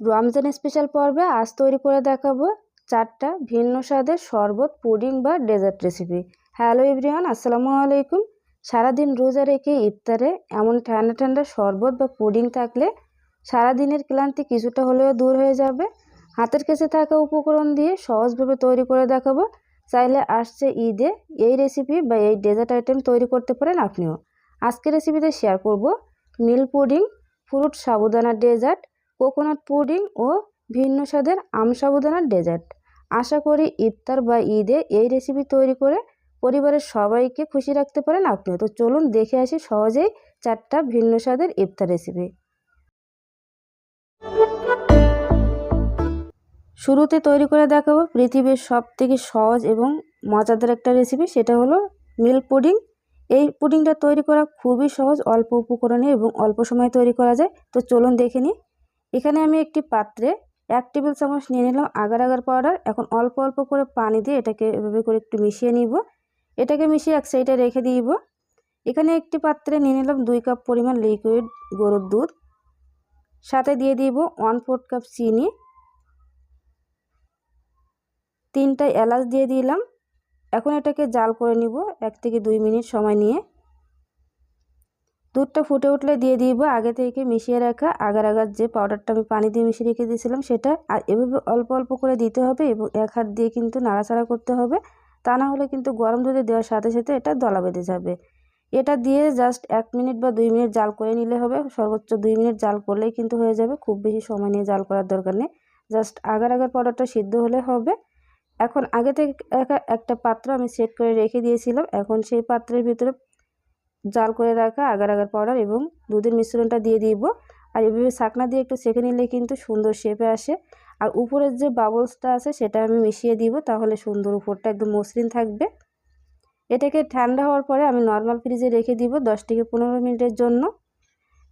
Ramzan special পর্বে আজ তৈরি করে দেখাবো চারটা ভিন্ন স্বাদের শরবত, পুডিং বা ডেজার্ট রেসিপি হ্যালো এভরিওয়ান আসসালামু আলাইকুম। সারাদিন রোজা রেখে ইফতারে এমন ঠান্ডা ঠান্ডা শরবত বা পুডিং থাকলে সারাদিনের ক্লান্তি কিছুটা হলেও দূর হয়ে যাবে। হাতের কাছে থাকা উপকরণ দিয়ে সহজভাবে তৈরি করে দেখাবো। চাইলে আসছে ঈদে এই রেসিপি বা এই ডেজার্ট আইটেম তৈরি করতে পারেন আপনিও। আজকের রেসিপিতে শেয়ার করব milk pudding fruit sabudana dessert coconut pudding ও ভিন্ন স্বাদের আম সাবুদানার ডেজার্ট। আশা করি ইফতার বা ঈদে এই রেসিপি তৈরি করে পরিবারের সবাইকে খুশি রাখতে পারেন আপনিও তো চলুন দেখে আসি সহজেই চারটা ভিন্ন স্বাদের ইফতার রেসিপি শুরুতে তৈরি করে দেখাবো পৃথিবীর সব থেকে সহজ এবং মজাদার একটা রেসিপি সেটা হলো মিল্ক পুডিং। এই পুডিংটা তৈরি করা খুবই সহজ, অল্প উপকরণে এবং অল্প সময়ে তৈরি করা যায়। তো চলুন দেখে নিই। এখানে আমি একটি পাত্রে এক টেবিল চামচ নিয়ে নিলাম আগার আগার পাউডার এখন অল্প অল্প করে পানি দিয়ে এটাকে এভাবে করে একটু মিশিয়ে নিব। এটাকে মিশিয়ে এক সাইডে রেখে দিব। এখানে একটি পাত্রে নিয়ে নিলাম দুই কাপ পরিমাণ লিকুইড গরুর দুধ। সাথে দিয়ে দিব ওয়ান ফোর্থ কাপ চিনি। তিনটা এলাচ দিয়ে দিলাম। এখন এটাকে জাল করে নিব এক থেকে দুই মিনিট সময় নিয়ে। দুধটা ফুটে উঠলে দিয়ে দিব, আগে থেকে মিশিয়ে রাখা আগার আগার যে পাউডারটা আমি পানি দিয়ে মিশিয়ে রেখে দিয়েছিলাম সেটা আর এভাবে অল্প অল্প করে দিতে হবে এবং এক হাত দিয়ে কিন্তু নাড়াচাড়া করতে হবে। তা না হলে কিন্তু গরম দুধে দেওয়ার সাথে সাথে এটা দলা বেঁধে যাবে। এটা দিয়ে জাস্ট এক মিনিট বা দুই মিনিট জাল করে নিলে হবে। সর্বোচ্চ দুই মিনিট জাল করলেই কিন্তু হয়ে যাবে। খুব বেশি সময় নিয়ে জাল করার দরকার নেই। জাস্ট আগার আগার পাউডারটা সিদ্ধ হলে হবে। এখন আগে থেকে একটা পাত্র আমি সেট করে রেখে দিয়েছিলাম। এখন সেই পাত্রের ভিতরে জাল করে রাখা, আগার আগার পাউডার এবং দুধের মিশ্রণটা দিয়ে দিব। আর এভাবে শাকনা দিয়ে একটু সেঁকে নিলে কিন্তু সুন্দর শেপে আসে। আর উপরের যে বাবলসটা আছে, সেটা আমি মিশিয়ে দিব, তাহলে সুন্দর উপরটা একদম মসৃণ থাকবে। এটাকে ঠান্ডা হওয়ার পরে আমি নর্মাল ফ্রিজে রেখে দিব দশ থেকে পনেরো মিনিটের জন্য।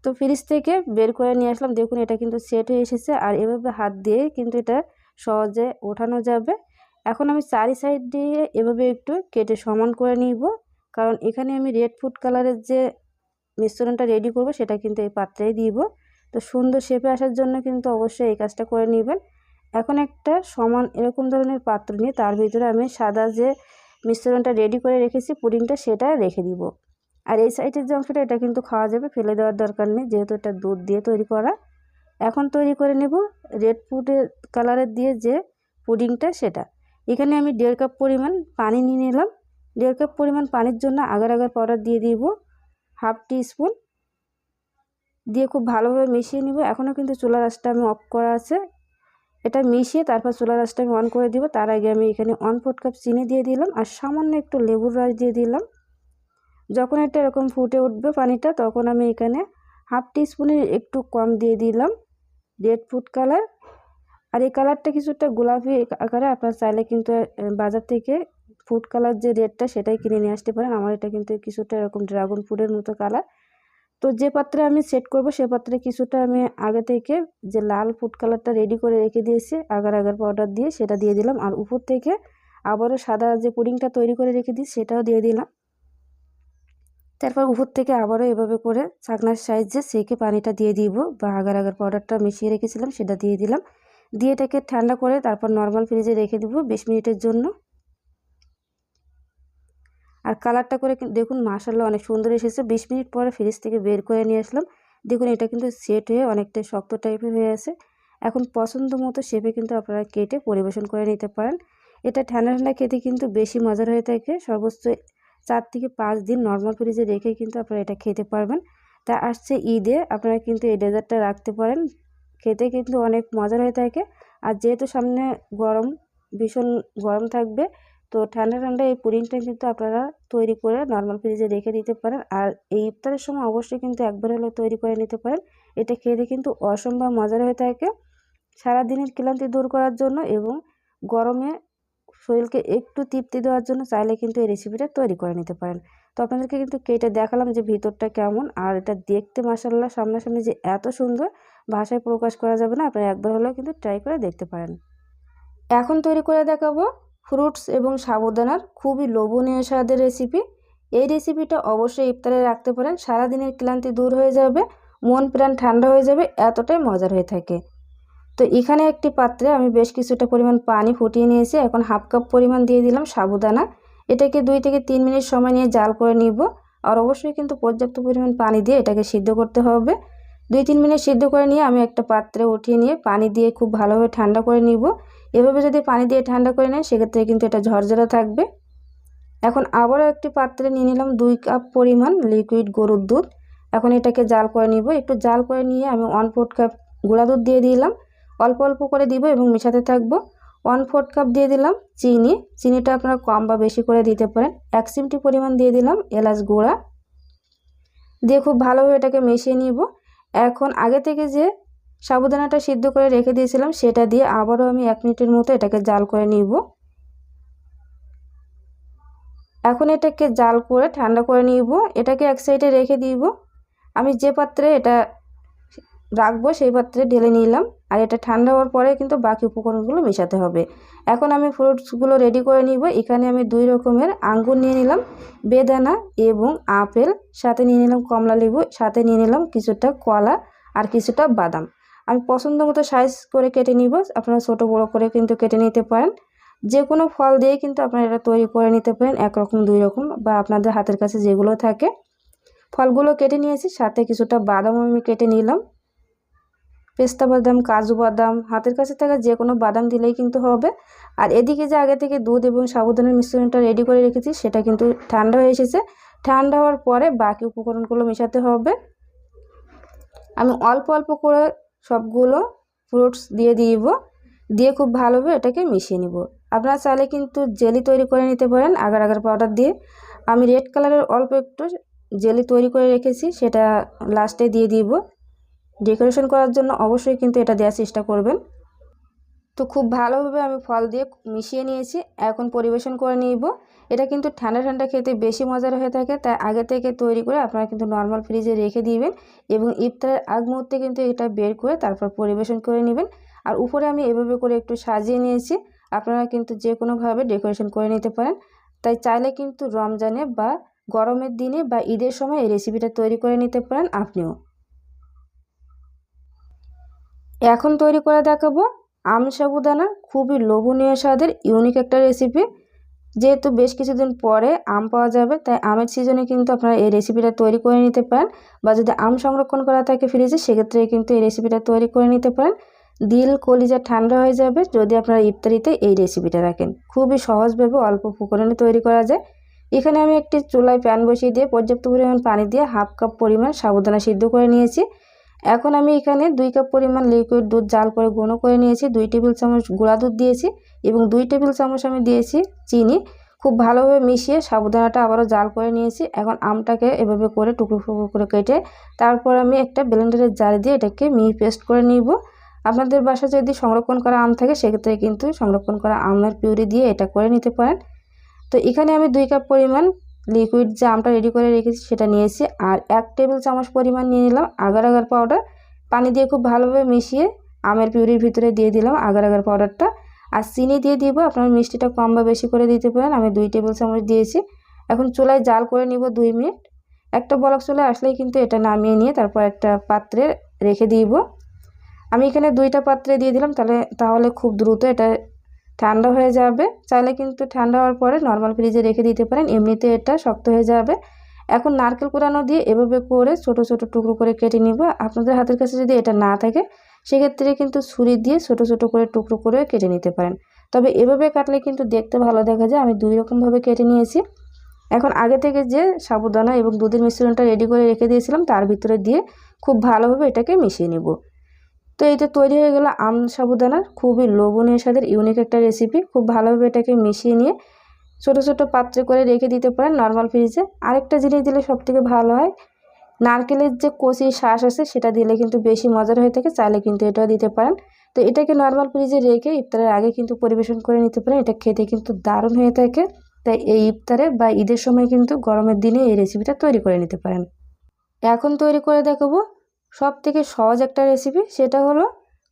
তো ফ্রিজ থেকে বের করে নিয়ে আসলাম। দেখুন, এটা কিন্তু সেট হয়ে এসেছে। আর এভাবে হাত দিয়ে কিন্তু এটা সহজে ওঠানো যাবে। এখন আমি চারি সাইড দিয়ে এভাবে একটু কেটে সমান করে নিব। কারণ এখানে আমি রেড ফুড কালারের যে মিশ্রণটা রেডি করব, সেটা কিন্তু এই পাত্রেই দিব। তো সুন্দর শেপে আসার জন্য কিন্তু অবশ্যই এই কাজটা করে নেবেন। এখন একটা সমান এরকম ধরনের পাত্র নিয়ে তার ভিতরে আমি সাদা যে মিশ্রণটা রেডি করে রেখেছি, পুডিংটা সেটা রেখে দিব। আর এই সাইডের যে অংশটা, এটা কিন্তু খাওয়া যাবে, ফেলে দেওয়ার দরকার নেই, যেহেতু এটা দুধ দিয়ে তৈরি করা। এখন তৈরি করে নেব রেড ফুডের কালারের দিয়ে যে পুডিংটা, সেটা। এখানে আমি দেড় কাপ পরিমাণ পানি নিয়ে নিলাম। দেড় কাপ পরিমাণ পানির জন্য আগার আগার পাউডার দিয়ে দিব, হাফ টি স্পুন দিয়ে খুব ভালোভাবে মিশিয়ে নিব, এখনও কিন্তু চুলা রাসটা আমি অফ করা আছে। এটা মিশিয়ে তারপর চুলা রাসটা আমি অন করে দিব, তার আগে আমি এখানে ওয়ান ফোর্থ কাপ চিনি দিয়ে দিলাম আর সামান্য একটু লেবুর রস দিয়ে দিলাম। যখন এটা এরকম ফুটে উঠবে পানিটা, তখন আমি এখানে হাফ টি স্পুনের একটু কম দিয়ে দিলাম রেড ফুড কালার। আর এই কালারটা কিছুটা গোলাপি আকারে, আপনার চাইলে কিন্তু বাজার থেকে ফুড কালার যে রেডটা সেটাই কিনে নিয়ে আসতে পারেন। আমার এটা কিন্তু কিছুটা এরকম ড্রাগন ফুডের মতো কালার তো যে পাত্রে আমি সেট করব সে পাত্রে কিছুটা আমি আগে থেকে যে লাল ফুড কালারটা রেডি করে রেখে দিয়েছি, আগার আগার পাউডার দিয়ে সেটা দিয়ে দিলাম। আর উপর থেকে আবারও সাদা যে পুডিংটা তৈরি করে রেখে দিই সেটাও দিয়ে দিলাম। তারপর উপর থেকে আবারও এভাবে করে চাকনার সাইজে সেকে পানিটা দিয়ে দিব বা আগার আগার পাউডারটা মিশিয়ে রেখেছিলাম সেটা দিয়ে দিলাম। দিয়ে এটাকে ঠান্ডা করে তারপর নর্মাল ফ্রিজে রেখে দিব বিশ মিনিটের জন্য। আর কালারটা করে দেখুন মাসাল্লাহ অনেক সুন্দর এসেছে। বিশ মিনিট পরে ফ্রিজ থেকে বের করে নিয়ে আসলাম। দেখুন এটা কিন্তু সেট হয়ে অনেকটাই শক্ত টাইপের হয়ে আছে। এখন পছন্দ মতো শেপে কিন্তু আপনারা কেটে পরিবেশন করে নিতে পারেন। এটা ঠান্ডা ঠান্ডা খেতে কিন্তু বেশি মজার হয়ে থাকে। সর্বোচ্চ চার থেকে পাঁচ দিন নর্মাল ফ্রিজে রেখে কিন্তু আপনারা এটা খেতে পারবেন। তা আসছে ঈদে, আপনারা কিন্তু এই ডেজার্টটা রাখতে পারেন। খেতে কিন্তু অনেক মজার হয়ে থাকে। আর যেহেতু সামনে গরম, ভীষণ গরম থাকবে তো ঠান্ডা ঠান্ডা এই পুডিংটা কিন্তু আপনারা তৈরি করে নর্মাল ফ্রিজে রেখে দিতে পারেন। আর এই ইফতারের সময় অবশ্যই কিন্তু একবার হলেও তৈরি করে নিতে পারেন। এটা খেতে কিন্তু অসম্ভব মজার হয়ে থাকে। সারাদিনের ক্লান্তি দূর করার জন্য এবং গরমে শরীরকে একটু তৃপ্তি দেওয়ার জন্য চাইলে কিন্তু এই রেসিপিটা তৈরি করে নিতে পারেন। তো আপনাদেরকে কিন্তু কেটে দেখালাম যে ভিতরটা কেমন। আর এটা দেখতে মাসাল্লাহ সামনাসামনি যে এত সুন্দর ভাষায় প্রকাশ করা যাবে না, আপনারা একবার হলেও কিন্তু ট্রাই করে দেখতে পারেন। এখন তৈরি করে দেখাবো ফ্রুটস এবং সাবুদানার খুবই লোভনীয় স্বাদের রেসিপি এই রেসিপিটা অবশ্যই ইফতারে রাখতে পারেন। সারাদিনের ক্লান্তি দূর হয়ে যাবে, মন প্রাণ ঠান্ডা হয়ে যাবে, এতটাই মজার হয়ে থাকে। তো এখানে একটি পাত্রে আমি বেশ কিছুটা পরিমাণ পানি ফুটিয়ে নিয়েছি। এখন হাফ কাপ পরিমাণ দিয়ে দিলাম সাবুদানা। এটাকে দুই থেকে তিন মিনিট সময় নিয়ে জাল করে নিব। আর অবশ্যই কিন্তু পর্যাপ্ত পরিমাণ পানি দিয়ে এটাকে সিদ্ধ করতে হবে। দুই, তিন মিনিট সিদ্ধ করে নিয়ে আমি একটা পাত্রে উঠিয়ে নিয়ে পানি দিয়ে খুব ভালোভাবে ঠান্ডা করে নিব। এভাবে যদি পানি দিয়ে ঠান্ডা করে নেয়, সেক্ষেত্রে কিন্তু এটা ঝরঝরা থাকবে। এখন আবারও একটি পাত্রে নিয়ে নিলাম দুই কাপ পরিমাণ লিকুইড গরুর দুধ। এখন এটাকে জাল করে নিব। একটু জাল করে নিয়ে আমি ওয়ান ফোর্থ কাপ গুঁড়া দুধ দিয়ে দিলাম। অল্প অল্প করে দিব এবং মেশাতে থাকব। ওয়ান ফোর্থ কাপ দিয়ে দিলাম চিনি। চিনিটা আপনারা কম বা বেশি করে দিতে পারেন। এক চিমটি পরিমাণ দিয়ে দিলাম এলাচ গুঁড়া। দিয়ে খুব ভালোভাবে এটাকে মিশিয়ে নিব। এখন আগে থেকে যে সাবুদানাটা সিদ্ধ করে রেখে দিয়েছিলাম, সেটা দিয়ে আবারও আমি এক মিনিটের মতো এটাকে জাল করে নিব। এখন এটাকে জাল করে, ঠান্ডা করে নিব। এটাকে এক সাইডে রেখে দিব। আমি যে পাত্রে এটা রাখব, সেই পাত্রে ঢেলে নিলাম। আর এটা ঠান্ডা হওয়ার পরে কিন্তু বাকি উপকরণগুলো মেশাতে হবে। এখন আমি ফ্রুটসগুলো রেডি করে নিব। এখানে আমি দুই রকমের আঙ্গুর নিয়ে নিলাম, বেদানা এবং আপেল। সাথে নিয়ে নিলাম কমলা লেবু সাথে নিয়ে নিলাম কিছুটা কলা আর কিছুটা বাদাম। আমি পছন্দ মতো সাইজ করে কেটে নিব। আপনারা ছোটো বড়ো করে কিন্তু কেটে নিতে পারেন। যে কোনো ফল দিয়ে কিন্তু আপনারা এটা তৈরি করে নিতে পারেন, একরকম, দুই রকম বা আপনাদের হাতের কাছে যেগুলো থাকে। ফলগুলো কেটে নিয়েছি, সাথে কিছুটা বাদাম আমি কেটে নিলাম। পেস্তা বাদাম, কাজু বাদাম, হাতের কাছে থাকা যে কোনো বাদাম দিলেই কিন্তু হবে। আর এদিকে যে আগে থেকে দুধ এবং সাবুদানের মিশ্রণটা রেডি করে রেখেছি, সেটা কিন্তু ঠান্ডা হয়ে এসেছে। ঠান্ডা হওয়ার পরে বাকি উপকরণগুলো মেশাতে হবে। আমি অল্প অল্প করে সবগুলো ফ্রুটস দিয়ে দিব। দিয়ে খুব ভালোভাবে এটাকে মিশিয়ে নিব। আপনারা চাইলে কিন্তু জেলি তৈরি করে নিতে পারেন আগার আগার পাউডার দিয়ে। আমি রেড কালারের অল্প একটু জেলি তৈরি করে রেখেছি, সেটা লাস্টে দিয়ে দিব। ডেকোরেশন করার জন্য অবশ্যই কিন্তু এটা দেওয়ার চেষ্টা করবেন। তো খুব ভালোভাবে আমি ফল দিয়ে মিশিয়ে নিয়েছি, এখন পরিবেশন করে নিব। এটা কিন্তু ঠান্ডা ঠান্ডা খেতে বেশি মজার হয়ে থাকে, তাই আগে থেকে তৈরি করে আপনারা কিন্তু নর্মাল ফ্রিজে রেখে দিবেন এবং ইফতারের আগ মুহূর্তে কিন্তু এটা বের করে তারপর পরিবেশন করে নেবেন। আর উপরে আমি এভাবে করে একটু সাজিয়ে নিয়েছি, আপনারা কিন্তু যে কোনোভাবে ডেকোরেশন করে নিতে পারেন। তাই চাইলে কিন্তু রমজানে বা গরমের দিনে বা ঈদের সময় এই রেসিপিটা তৈরি করে নিতে পারেন আপনিও। এখন তৈরি করে দেখাবো। আম সাবুদানা খুবই লোভনীয় স্বাদের ইউনিক একটা রেসিপি যেহেতু বেশ কিছুদিন পরে আম পাওয়া যাবে, তাই আমের সিজনে কিন্তু আপনারা এই রেসিপিটা তৈরি করে নিতে পারেন বা যদি আম সংরক্ষণ করা থাকে ফ্রিজে সেক্ষেত্রে কিন্তু এই রেসিপিটা তৈরি করে নিতে পারেন। দিল, কলিজা ঠান্ডা হয়ে যাবে, যদি আপনারা ইফতারিতে এই রেসিপিটা রাখেন। খুবই সহজভাবে অল্প উপকরণে তৈরি করা যায়। এখানে আমি একটি চুলায় প্যান বসিয়ে দিয়ে পর্যাপ্ত পরিমাণ পানি দিয়ে হাফ কাপ পরিমাণ সাবুদানা সিদ্ধ করে নিয়েছি। এখন আমি এখানে দুই কাপ পরিমাণ লিকুইড দুধ জাল করে ঘন করে নিয়েছি, দুই টেবিল চামচ গুঁড়া দুধ দিয়েছি এবং দুই টেবিল চামচ আমি দিয়েছি চিনি। খুব ভালোভাবে মিশিয়ে সাবুদানাটা আবারও জাল করে নিয়েছি। এখন আমটাকে এভাবে করে টুকরো টুকরো করে কেটে তারপর আমি একটা ব্লেন্ডারের জার দিয়ে এটাকে মিহি পেস্ট করে নিব। আপনাদের বাসায় যদি সংরক্ষণ করা আম থাকে, সেক্ষেত্রে কিন্তু সংরক্ষণ করা আমের পিউরি দিয়ে এটা করে নিতে পারেন। তো এখানে আমি দুই কাপ পরিমাণ লিকুইড যে আমটা রেডি করে রেখেছি সেটা নিয়েছি। আর এক টেবিল চামচ পরিমাণ নিয়ে নিলাম আগার আগার পাউডার পানি দিয়ে খুব ভালোভাবে মিশিয়ে আমের পিউরির ভিতরে দিয়ে দিলাম আগার আগার পাউডারটা আর চিনি দিয়ে দিব, আপনার মিষ্টিটা কম বা বেশি করে দিতে পারেন, আমি দুই টেবিল চামচ দিয়েছি। এখন চুলায় জাল করে নিব দুই মিনিট। একটা বলক চলে আসলেই কিন্তু এটা নামিয়ে নিয়ে তারপর একটা পাত্রে রেখে দিব। আমি এখানে দুইটা পাত্রে দিয়ে দিলাম, তাহলে তাহলে খুব দ্রুত এটা ঠান্ডা হয়ে যাবে। চাইলে কিন্তু ঠান্ডা হওয়ার পরে নর্মাল ফ্রিজে রেখে দিতে পারেন, এমনিতে এটা শক্ত হয়ে যাবে। এখন নারকেল কুড়ানো দিয়ে এভাবে করে ছোট ছোট টুকরো করে কেটে নিব। আপনাদের হাতের কাছে যদি এটা না থাকে, সেক্ষেত্রে কিন্তু ছুরি দিয়ে ছোট ছোট করে টুকরো করে কেটে নিতে পারেন। তবে এভাবে কাটলে কিন্তু দেখতে ভালো দেখা যায়। আমি দুই রকমভাবে কেটে নিয়েছি। এখন আগে থেকে যে সাবুদানা এবং দুধের মিশ্রণটা রেডি করে রেখে দিয়েছিলাম, তার ভিতরে দিয়ে খুব ভালোভাবে এটাকে মিশিয়ে নেব। তো এটা তৈরি হয়ে গেল আম সাবুদানার খুবই লোভনীয় স্বাদের ইউনিক একটা রেসিপি খুব ভালোভাবে এটাকে মিশিয়ে নিয়ে ছোটো ছোটো পাত্রে করে রেখে দিতে পারেন নর্মাল ফ্রিজে আরেকটা জিনিস দিলে সবথেকে ভালো হয়, নারকেলের যে কচি শ্বাস আছে সেটা দিলে কিন্তু বেশি মজার হয়ে থাকে, চাইলে কিন্তু এটাও দিতে পারেন। তো এটাকে নর্মাল ফ্রিজে রেখে ইফতারের আগে কিন্তু পরিবেশন করে নিতে পারেন, এটা খেতে কিন্তু দারুণ হয়ে থাকে। তাই এই ইফতারে বা ঈদের সময় কিন্তু গরমের দিনে এই রেসিপিটা তৈরি করে নিতে পারেন। এখন তৈরি করে দেখাবো সব থেকে সহজ একটা রেসিপি সেটা হলো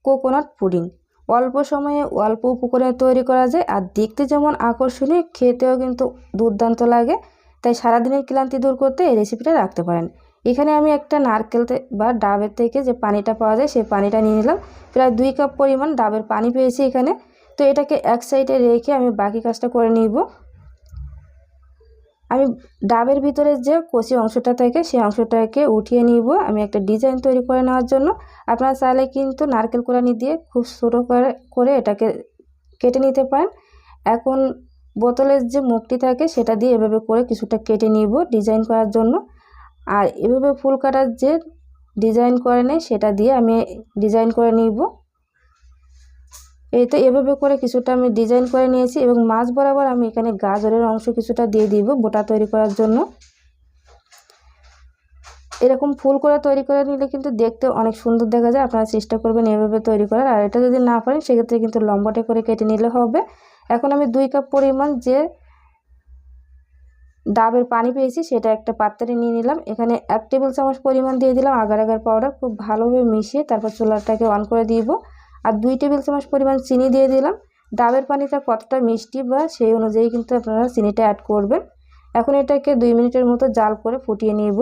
কোকোনাট পুডিং অল্প সময়ে অল্প উপকরণে তৈরি করা যায়, আর দেখতে যেমন আকর্ষণীয়, খেতেও কিন্তু দুর্দান্ত লাগে। তাই সারাদিনের ক্লান্তি দূর করতে এই রেসিপিটা রাখতে পারেন। এখানে আমি একটা নারকেল বা ডাবের থেকে যে পানিটা পাওয়া যায়, সেই পানিটা নিয়ে নিলাম। প্রায় দুই কাপ পরিমাণ ডাবের পানি পেয়েছি এখানে। তো এটাকে এক সাইডে রেখে আমি বাকি কাজটা করে নিব। আমি ডাবের ভিতরে যে কষি অংশটা থাকে, সেই অংশটাকে উঠিয়ে নিব। আমি একটা ডিজাইন তৈরি করে নেওয়ার জন্য। আপনারা চাইলে কিন্তু নারকেল কোড়ানি দিয়ে খুব ছোটো করে করে এটাকে কেটে নিতে পারেন। এখন বোতলের যে মুখটি থাকে, সেটা দিয়ে এভাবে করে কিছুটা কেটে নিব ডিজাইন করার জন্য। আর এভাবে ফুল কাটার যে ডিজাইন করে নেয় সেটা দিয়ে আমি ডিজাইন করে নিব। এই তো এভাবে করে কিছুটা আমি ডিজাইন করে নিয়েছি এবং মাছ বরাবর আমি এখানে গাজরের অংশ কিছুটা দিয়ে দিব বোটা তৈরি করার জন্য। এরকম ফুল করে তৈরি করে নিলে কিন্তু দেখতে অনেক সুন্দর দেখা যায়, আপনারা চেষ্টা করবেন এভাবে তৈরি করার। আর এটা যদি না পারেন সেক্ষেত্রে কিন্তু লম্বাটে করে কেটে নিলে হবে। এখন আমি দুই কাপ পরিমাণ যে ডাবের পানি পেয়েছি, সেটা একটা পাত্রে নিয়ে নিলাম। এখানে এক টেবিল চামচ পরিমাণ দিয়ে দিলাম আগার আগার পাউডার খুব ভালোভাবে মিশিয়ে তারপর চুলাটাকে অন করে দিব। আর দুই টেবিল চামচ পরিমাণ চিনি দিয়ে দিলাম। ডাবের পানিটা কতটা মিষ্টি বা সেই অনুযায়ী কিন্তু আপনারা চিনিটা অ্যাড করবেন। এখন এটাকে দুই মিনিটের মতো জাল করে ফুটিয়ে নিব।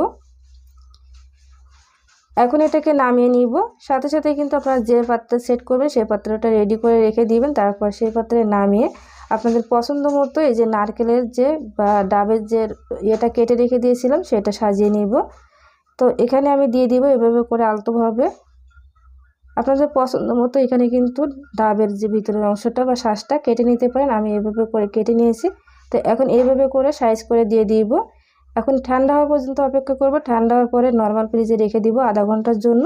এখন এটাকে নামিয়ে নিব। সাথে সাথে কিন্তু আপনারা যে পাত্রে সেট করবেন সেই পাত্রটা রেডি করে রেখে দিবেন। তারপর সেই পাত্রে নামিয়ে আপনাদের পছন্দ মতো এই যে নারকেলের যে বা ডাবের যে ইয়েটা কেটে রেখে দিয়েছিলাম, সেটা সাজিয়ে নিব। তো এখানে আমি দিয়ে দিব এভাবে করে আলতোভাবে। আপনাদের পছন্দ মতো এখানে কিন্তু ডাবের যে ভিতরের অংশটা বা শ্বাসটা কেটে নিতে পারেন। আমি এভাবে করে কেটে নিয়েছি। তো এখন এইভাবে করে সাইজ করে দিয়ে দিব। এখন ঠান্ডা হওয়া পর্যন্ত অপেক্ষা করব। ঠান্ডা হওয়ার পরে নর্মাল ফ্রিজে রেখে দিব আধা ঘণ্টার জন্য।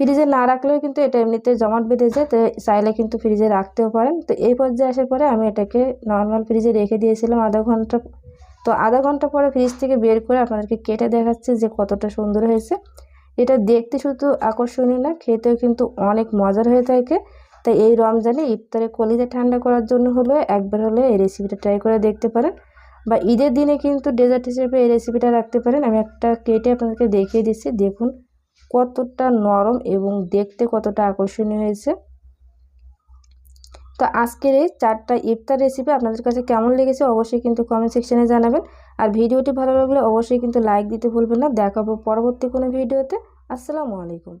ফ্রিজে না রাখলেও কিন্তু এটা এমনিতে জমাট বেঁধে যায়, তো চাইলে কিন্তু ফ্রিজে রাখতেও পারেন। তো এই পর্যায়ে আসার পরে আমি এটাকে নর্মাল ফ্রিজে রেখে দিয়েছিলাম আধা ঘণ্টা। তো আধা ঘণ্টা পরে ফ্রিজ থেকে বের করে আপনাদেরকে কেটে দেখাচ্ছে যে কতটা সুন্দর হয়েছে। এটা দেখতে শুধু আকর্ষণীয় না, খেতেও কিন্তু অনেক মজার হয়ে থাকে। তাই এই রমজানে ইফতারে কলিজা ঠান্ডা করার জন্য হলেও একবার হলে এই রেসিপিটা ট্রাই করে দেখতে পারেন। বা ঈদের দিনে কিন্তু ডেজার্ট হিসেবে এই রেসিপিটা রাখতে পারেন। আমি একটা কেটে আপনাদেরকে দেখিয়ে দিচ্ছি। দেখুন কতটা নরম এবং দেখতে কতটা আকর্ষণীয় হয়েছে। তো আজকের এই চারটা ইফতার রেসিপি আপনাদের কাছে কেমন লেগেছে অবশ্যই কিন্তু কমেন্ট সেকশনে জানাবেন। আর ভিডিওটি ভালো লাগলে অবশ্যই কিন্তু লাইক দিতে ভুলবেন না। দেখাবো পরবর্তী কোনো ভিডিওতে। আসসালামু আলাইকুম।